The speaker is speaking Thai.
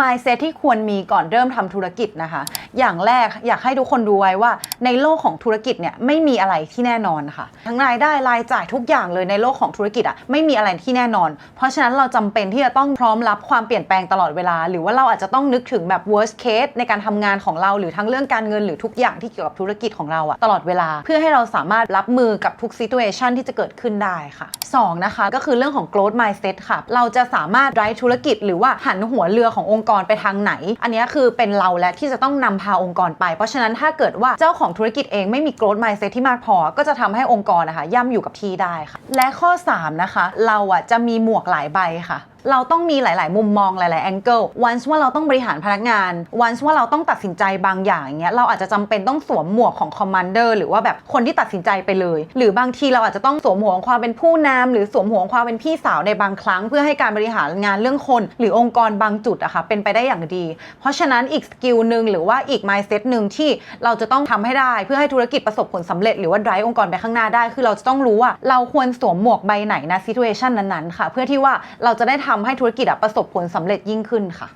mindset ที่ควรมีก่อนเริ่มทำธุรกิจนะคะ อย่างแรกอยากให้ทุกคนดูไว้ว่าในโลกของธุรกิจเนี่ยไม่มีอะไรที่แน่นอนค่ะ ทั้งรายได้รายจ่ายทุกอย่างเลยในโลกของธุรกิจอะไม่มีอะไรที่แน่นอน เพราะฉะนั้นเราจำเป็นที่จะต้องพร้อมรับความเปลี่ยนแปลงตลอดเวลา หรือว่าเราอาจจะต้องนึกถึงแบบ worst case ในการทำงานของเราหรือทั้งเรื่องการเงินหรือทุกอย่างที่เกี่ยวกับธุรกิจของเราอะตลอดเวลา เพื่อให้เราสามารถรับมือกับทุก situation ที่จะเกิดขึ้นได้ค่ะสองนะคะ ก็คือเรื่องของ growth mindset ค่ะ เราจะสามารถ drive ธุรกิจ หรือว่าหันหัวเรือขององค์กรไปทางไหน อันนี้คือเป็นเราและที่จะต้องนำพาองค์กรไป เพราะฉะนั้นถ้าเกิดว่าเจ้าของธุรกิจเองไม่มี growth mindset ที่มากพอ ก็จะทำให้องค์กรนะคะย่ำอยู่กับที่ได้ค่ะ และข้อ 3 นะคะ เราอะจะมีหมวกหลายใบค่ะเราต้องมีหลาย ๆ มุมมองหลาย ๆ แองเกิลวันว่าเราต้องบริหารพนักงานวันว่าเราต้องตัดสินใจบางอย่างอย่างเงี้ย เราอาจจะจำเป็นต้องสวมหมวกของคอมมานเดอร์หรือว่าแบบคนที่ตัดสินใจไปเลย หรือบางทีเราอาจจะต้องสวมหัวของความเป็นผู้นำหรือสวมหัวของความเป็นพี่สาวในบางครั้ง เพื่อให้การบริหารงานเรื่องคน หรือองค์กรบางจุดอะค่ะเป็นไปได้อย่างดี เพราะฉะนั้นอีกสกิลหนึ่งหรือว่าอีก mindset หนึ่งที่เราจะต้องทำให้ได้ เพื่อให้ธุรกิจประสบผลสำเร็จหรือว่า drive องค์กรไปข้างหน้าได้ คือเราจะต้องรู้ว่าเราควรสวมหมวกใบไหนนะ situation นั้นๆค่ะ เพื่อที่ว่าเราจะได้ทำให้ธุรกิจประสบผลสำเร็จยิ่งขึ้นค่ะ